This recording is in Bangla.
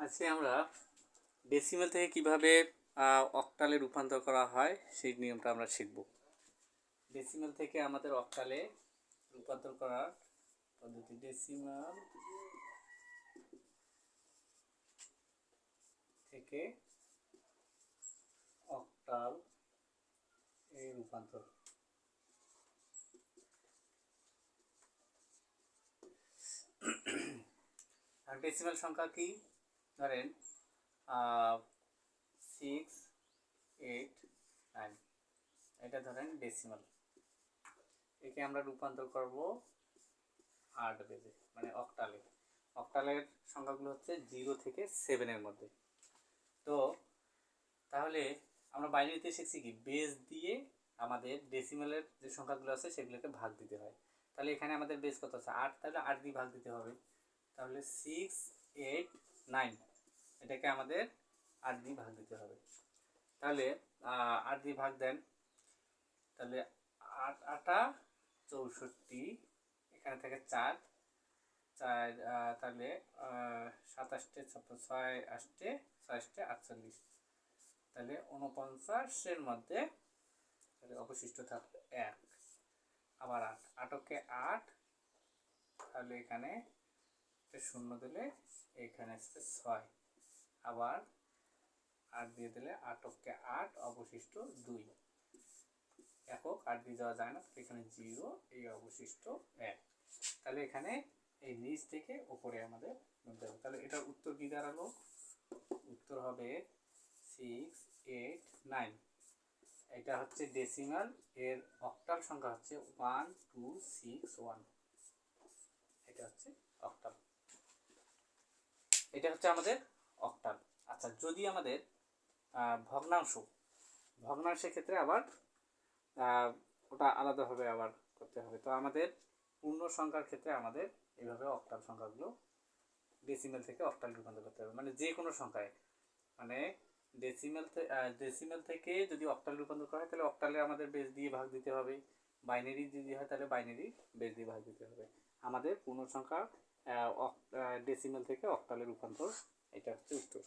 আজকে আমরা ডেসিমেল থেকে কীভাবে অক্টালে রূপান্তর করা হয় সেই নিয়মটা আমরা শিখব। ডেসিমেল থেকে আমাদের অক্টালে রূপান্তর করার পদ্ধতি ডেসিমাল থেকে অক্টাল এই রূপান্তর। আর ডেসিমাল সংখ্যা কি? ধরেন সিক্স এইট নাইন এটা ধরেন ডেসিমাল একে আমরা রূপান্তর করব আট বেজে মানে অক্টালে অক্টালের সংখ্যাগুলো হচ্ছে জিরো থেকে সেভেনের মধ্যে। তো, তাহলে আমরা বাইনারিতে শিখছি কি? বেস দিয়ে আমাদের ডেসিমালের যে সংখ্যাগুলো আছে সেগুলোকে ভাগ দিতে হয়। তাহলে এখানে আমাদের বেস কত আছে? আট। তাহলে আট দিয়ে ভাগ দিতে হবে। তাহলে সিক্স এইট নাইন এটাকে আমাদের আট দিয়ে ভাগ দিতে হবে। তাহলে আট দিয়ে ভাগ দেন। তাহলে আট, আটা চৌষট্টি, এখানে থেকে চার। চার তাহলে সাতাশটে ছয় আষ্টে ছয় আষ্টে আটচল্লিশ। তাহলে উনপঞ্চাশের মধ্যে তাহলে অবশিষ্ট থাকবে এক। আবার আট, আটকে আট, তাহলে এখানে শূন্য দিলে এখানে আসছে ছয়। আবার আট দিয়ে দিলে আটককে আট, অবশিষ্ট দুই। একক আট দিয়ে দেওয়া যায় না এখানে জিরো, এই অবশিষ্ট এক। তাহলে এখানে এই নিচ থেকে ওপরে আমাদের হবে। তাহলে এটার উত্তর কি দাঁড়াল? উত্তর হবে সিক্স এইট নাইন এটা হচ্ছে ডেসিমাল এর অক্টাল সংখ্যা হচ্ছে ওয়ান টু সিক্স ওয়ান এটা হচ্ছে অক্টাল এটা হচ্ছে আমাদের অক্টাল আচ্ছা যদি আমাদের ভগ্নাংশ, ভগ্নাংশের ক্ষেত্রে আবার ওটা আলাদাভাবে আবার করতে হবে। তো আমাদের পূর্ণ সংখ্যার ক্ষেত্রে আমাদের এইভাবে অক্টাল সংখ্যাগুলো ডেসিমেল থেকে অক্টাল রূপান্তর করতে হবে। মানে যে কোনো সংখ্যায়। মানে ডেসিমেল ডেসিমেল থেকে যদি অক্টাল রূপান্তর করা হয়, তাহলে অক্টালে আমাদের বেস দিয়ে ভাগ দিতে হবে। বাইনারি যদি হয়, তাহলে বাইনারি বেস দিয়ে ভাগ দিতে হবে। আমাদের পূর্ণ সংখ্যা ডেসিমেল থেকে অক্টালে রূপান্তর এটা হচ্ছে উত্তর